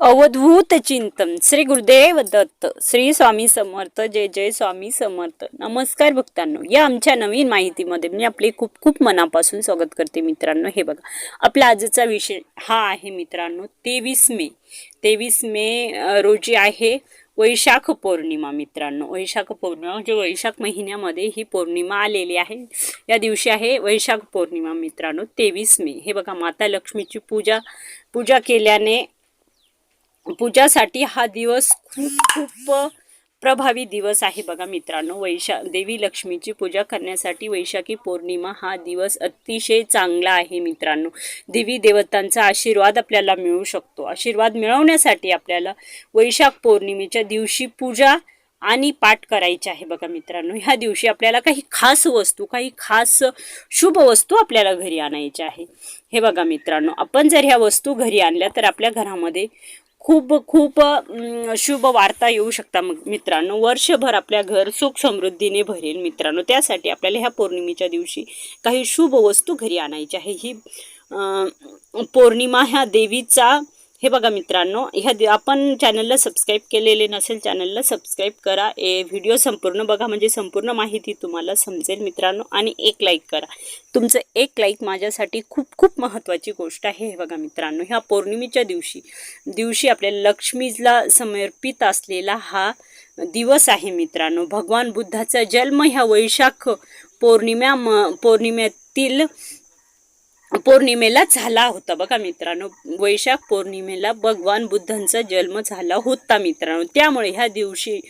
अवधूत चिंतन श्री गुरुदेव दत्त श्री स्वामी समर्थ जय जय स्वामी समर्थ. नमस्कार भक्तांनो या आमच्या नवीन माहितीमध्ये मी आपले खूप खूप मनापासून स्वागत करते मित्रांनो. हे बघा आपला आजचा विषय हा आहे मित्रांनो तेवीस मे. तेवीस मे रोजी आहे वैशाख पौर्णिमा मित्रांनो. वैशाख पौर्णिमा म्हणजे वैशाख महिन्यामध्ये ही पौर्णिमा आलेली आहे. या दिवशी आहे वैशाख पौर्णिमा मित्रांनो तेवीस मे. हे बघा माता लक्ष्मीची पूजा पूजा केल्याने पूजासाठी हा दिवस खूप खूप प्रभावी दिवस आहे बघा मित्रांनो. वैशा देवी लक्ष्मीची पूजा करण्यासाठी वैशाखी पौर्णिमा हा दिवस अतिशय चांगला आहे मित्रांनो. देवी देवतांचा आशीर्वाद आपल्याला मिळू शकतो. आशीर्वाद मिळवण्यासाठी आपल्याला वैशाख पौर्णिमेच्या दिवशी पूजा आणि पाठ करायचे आहे बघा मित्रांनो. ह्या दिवशी आपल्याला काही खास वस्तू काही खास शुभ वस्तू आपल्याला घरी आणायच्या आहे. हे बघा मित्रांनो आपण जर ह्या वस्तू घरी आणल्या तर आपल्या घरामध्ये खूप खूप शुभ वार्ता येऊ शकता मग मित्रांनो. वर्षभर आपल्या घर सुख समृद्धीने भरेल मित्रांनो. त्यासाठी आपल्याला ह्या पौर्णिमेच्या दिवशी काही शुभ वस्तू घरी आणायची आहे. ही पौर्णिमा ह्या देवीचा हे बघा मित्रांनो ह्या दि- आपण चॅनलला सबस्क्राईब केलेले नसेल चॅनलला सबस्क्राईब करा. ए व्हिडिओ संपूर्ण बघा म्हणजे संपूर्ण माहिती तुम्हाला समजेल मित्रांनो. आणि एक लाईक करा. तुमचं एक लाईक माझ्यासाठी खूप खूप महत्त्वाची गोष्ट आहे हे बघा मित्रांनो. ह्या पौर्णिमेच्या दिवशी दिवशी आपल्या लक्ष्मीला समर्पित असलेला हा दिवस आहे मित्रांनो. भगवान बुद्धाचा जन्म ह्या वैशाख पौर्णिमा म पौर्णिमेतील पौर्णिमेला झाला होता. बघा मित्रांनो वैशाख पौर्णिमेला भगवान बुद्धांचा जन्म झाला होता मित्रांनो. त्यामुळे ह्या दिवशी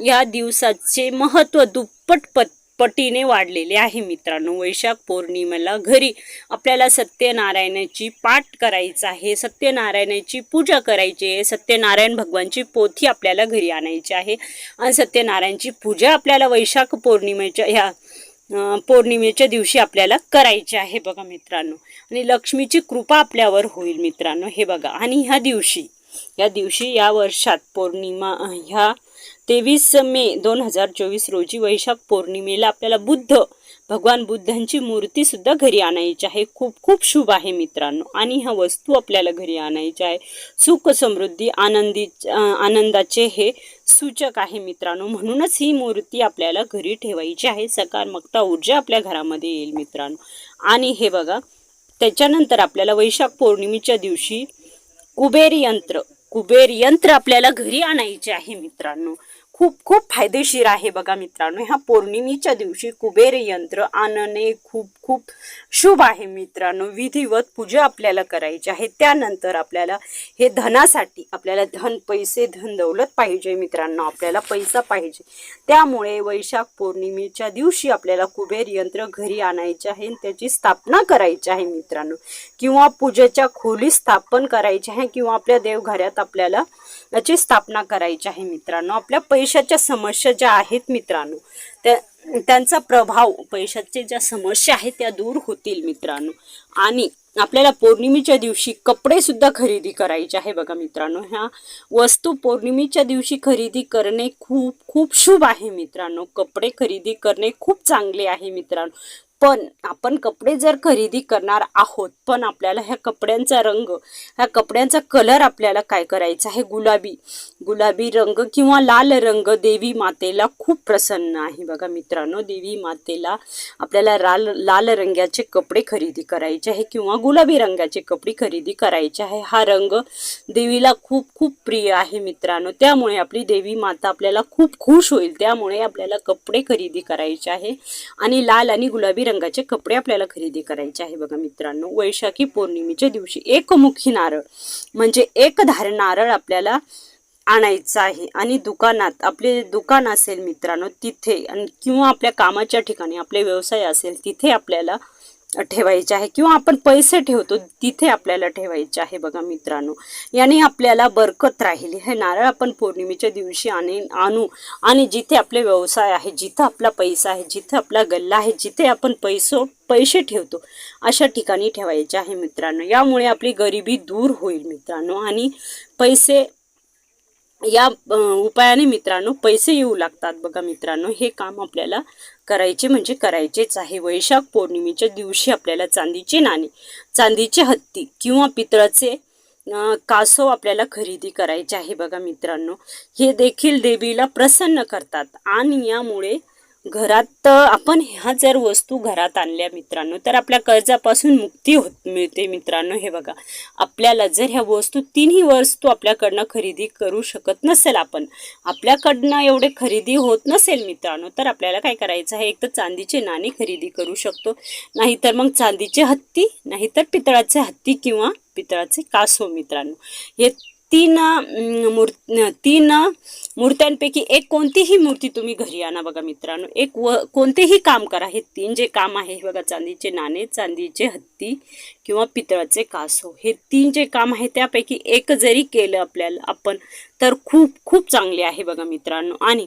ह्या दिवसाचे महत्त्व दुप्पट पट पटीने वाढलेले आहे मित्रांनो. वैशाख पौर्णिमेला घरी आपल्याला सत्यनारायणाची पाठ करायचं आहे सत्यनारायणाची पूजा करायची आहे सत्यनारायण भगवानची पोथी आपल्याला घरी आणायची आहे. आणि सत्यनारायणची पूजा आपल्याला वैशाख पौर्णिमेच्या ह्या पौर्णिमेच्या दिवशी आपल्याला करायचे आहे बघा मित्रांनो. आणि लक्ष्मीची कृपा आपल्यावर होईल मित्रांनो हे बघा. आणि ह्या दिवशी या दिवशी या वर्षात पौर्णिमा ह्या तेवीस मे दोन हजार चोवीस रोजी वैशाख पौर्णिमेला आपल्याला बुद्ध भगवान बुद्धांची मूर्ती सुद्धा घरी आणायची आहे. खूप खूप शुभ आहे मित्रांनो. आणि ह्या वस्तू आपल्याला घरी आणायच्या आहे. सुख समृद्धी आनंदी आनंदाचे हे सूचक आहे मित्रांनो. म्हणूनच ही मूर्ती आपल्याला घरी ठेवायची आहे. सकारात्मकता ऊर्जा आपल्या घरामध्ये येईल मित्रांनो. आणि हे बघा त्याच्यानंतर आपल्याला वैशाख पौर्णिमेच्या दिवशी कुबेर यंत्र कुबेर यंत्र आपल्याला घरी आणायचे आहे मित्रांनो. खूप खूप फायदेशीर आहे बघा मित्रांनो. ह्या पौर्णिमेच्या दिवशी कुबेर यंत्र आणणे खूप खूप शुभ आहे मित्रांनो. विधिवत पूजा आपल्याला करायची आहे. त्यानंतर आपल्याला हे धनासाठी आपल्याला धन पैसे धन दौलत पाहिजे मित्रांनो. आपल्याला पैसा पाहिजे. त्यामुळे वैशाख पौर्णिमेच्या दिवशी आपल्याला कुबेर यंत्र घरी आणायचे आहे आणि त्याची स्थापना करायची आहे मित्रांनो. किंवा पूजेच्या खोली स्थापन करायची आहे किंवा आपल्या देवघरात आपल्याला याची स्थापना करायची आहे मित्रांनो. आपल्या पैशाच्या समस्या ज्या आहेत मित्रांनो त्या त्यांचा प्रभाव पैशाचे ज्या समस्या आहेत त्या दूर होतील मित्रांनो. आणि आपल्याला पौर्णिमेच्या दिवशी कपडे सुद्धा खरेदी करायचे आहे बघा मित्रांनो. ह्या वस्तू पौर्णिमेच्या दिवशी खरेदी करणे खूप खूप शुभ आहे मित्रांनो. कपडे खरेदी करणे खूप चांगले आहे मित्रांनो. पण आपण कपडे जर खरेदी करणार आहोत पण आपल्याला ह्या कपड्यांचा रंग ह्या कपड्यांचा कलर आपल्याला काय करायचा आहे? गुलाबी गुलाबी रंग किंवा लाल रंग देवी मातेला खूप प्रसन्न आहे बघा मित्रांनो. देवी मातेला आपल्याला लाल लाल रंगाचे कपडे खरेदी करायचे आहे किंवा गुलाबी रंगाचे कपडे खरेदी करायचे आहे. हा रंग देवीला खूप खूप प्रिय आहे मित्रांनो. त्यामुळे आपली देवी माता आपल्याला खूप खुश होईल. त्यामुळे आपल्याला कपडे खरेदी करायचे आहे. आणि लाल आणि गुलाबी रंगाचे कपडे आपल्याला खरेदी करायचे आहे बघा मित्रांनो. वैशाखी पौर्णिमेच्या दिवशी एकमुखी नारळ म्हणजे एक धार नारळ आपल्याला आणायचं आहे. आणि दुकानात आपले दुकान असेल मित्रांनो तिथे आणि किंवा आपल्या कामाच्या ठिकाणी आपले व्यवसाय असेल तिथे आपल्याला ठेवायचे आहे किंवा आपण पैसे ठेवतो तिथे आपल्याला ठेवायचे आहे बघा मित्रांनो. याने आपल्याला बरकत राहील. हे नारळ आपण पौर्णिमेच्या दिवशी आणे आणू. आणि जिथे आपले व्यवसाय आहे जिथं आपला पैसा आहे जिथं आपला गल्ला आहे जिथे आपण पैसो पैसे ठेवतो अशा ठिकाणी ठेवायचे आहे मित्रांनो. यामुळे आपली गरिबी दूर होईल मित्रांनो. आणि पैसे या उपायाने मित्रांनो पैसे येऊ लागतात बघा मित्रांनो. हे काम आपल्याला करायचे म्हणजे करायचेच आहे. वैशाख पौर्णिमेच्या दिवशी आपल्याला चांदीचे नाणे चांदीचे हत्ती किंवा पितळाचे कासव आपल्याला खरेदी करायचे आहे बघा मित्रांनो. हे देखील देवीला प्रसन्न करतात आणि यामुळे घरात आपण ह्या जर वस्तू घरात आणल्या मित्रांनो तर आपल्या कर्जापासून मुक्ती होत मिळते मित्रांनो हे बघा. आपल्याला जर ह्या वस्तू तिन्ही वस्तू आपल्याकडनं खरेदी करू शकत नसेल आपण आपल्याकडनं एवढे खरेदी होत नसेल मित्रांनो तर आपल्याला काय करायचं आहे? एक तर चांदीचे नाणे खरेदी करू शकतो नाहीतर मग चांदीचे हत्ती नाहीतर पितळाचे हत्ती किंवा पितळाचे कासव मित्रांनो. हे तीन मूर् तीन मूर्त्यांपैकी एक कोणतीही मूर्ती तुम्ही घरी आणा बघा मित्रांनो. एक व कोणतेही काम करा. हे तीन जे काम आहे हे बघा चांदीचे नाणे चांदीचे हत्ती किंवा पितळाचे कासो हे तीन जे काम आहे त्यापैकी एक जरी केलं आपल्याला आपण तर खूप खूप चांगले आहे बघा मित्रांनो. आणि